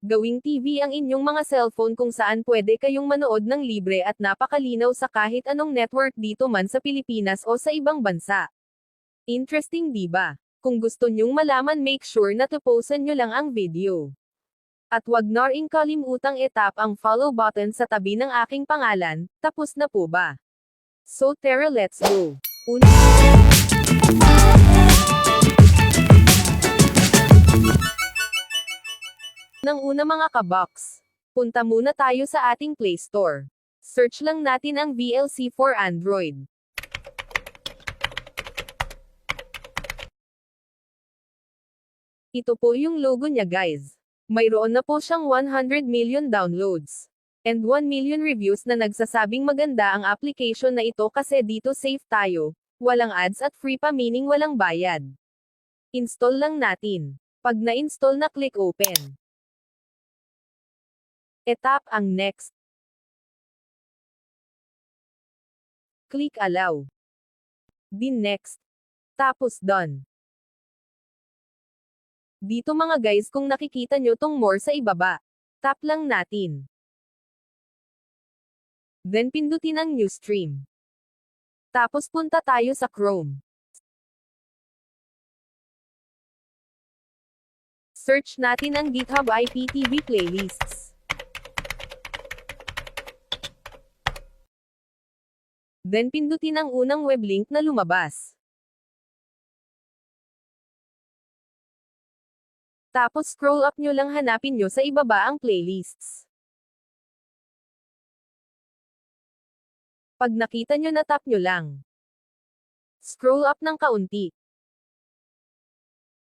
Gawing TV ang inyong mga cellphone kung saan pwede kayong manood ng libre at napakalinaw sa kahit anong network dito man sa Pilipinas o sa ibang bansa. Interesting di ba? Kung gusto nyong malaman make sure na tapusan nyo lang ang video. At wag na rin kalimutang itap ang follow button sa tabi ng aking pangalan, tapos na po ba? So tara let's go! Una Nang una mga kabox. Punta muna tayo sa ating Play Store. Search lang natin ang VLC for Android. Ito po yung logo niya guys. Mayroon na po siyang 100 million downloads. And 1 million reviews na nagsasabing maganda ang application na ito kasi dito safe tayo. Walang ads at free pa meaning walang bayad. Install lang natin. Pag na-install na click open. Etap ang next. Click allow. Din next. Tapos done. Dito mga guys kung nakikita nyo tong more sa ibaba. Tap lang natin. Then pindutin ang new stream. Tapos punta tayo sa Chrome. Search natin ang GitHub IPTV playlists. Then pindutin ang unang web link na lumabas. Tapos scroll up nyo lang hanapin nyo sa ibaba ang playlists. Pag nakita nyo na tap nyo lang. Scroll up ng kaunti.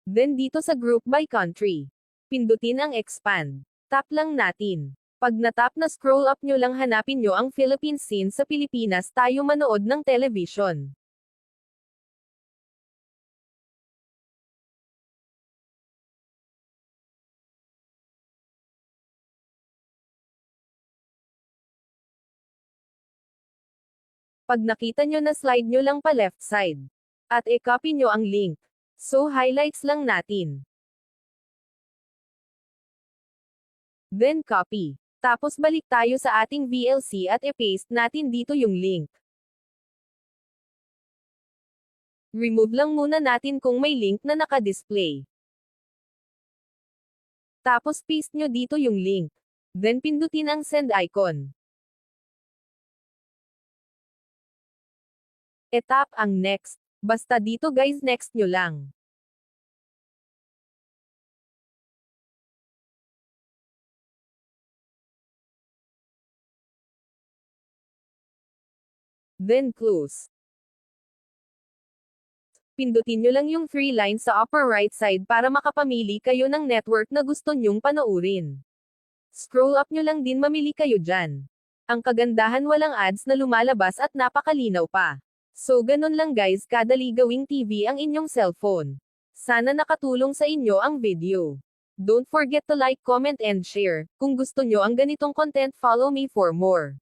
Then dito sa group by country. Pindutin ang expand. Tap lang natin. Pag natap na scroll up nyo lang hanapin nyo ang Philippine scene sa Pilipinas tayo manood ng television. Pag nakita nyo na slide nyo lang pa left side. At e-copy nyo ang link. So highlights lang natin. Then copy. Tapos balik tayo sa ating VLC at e-paste natin dito yung link. Remove lang muna natin kung may link na naka-display. Tapos paste nyo dito yung link. Then pindutin ang send icon. Etap ang next. Basta dito guys next nyo lang. Then close. Pindutin nyo lang yung three lines sa upper right side para makapamili kayo ng network na gusto nyong panoorin. Scroll up nyo lang din mamili kayo dyan. Ang kagandahan walang ads na lumalabas at napakalinaw pa. So ganun lang guys kadali gawing TV ang inyong cellphone. Sana nakatulong sa inyo ang video. Don't forget to like, comment and share. Kung gusto nyo ang ganitong content follow me for more.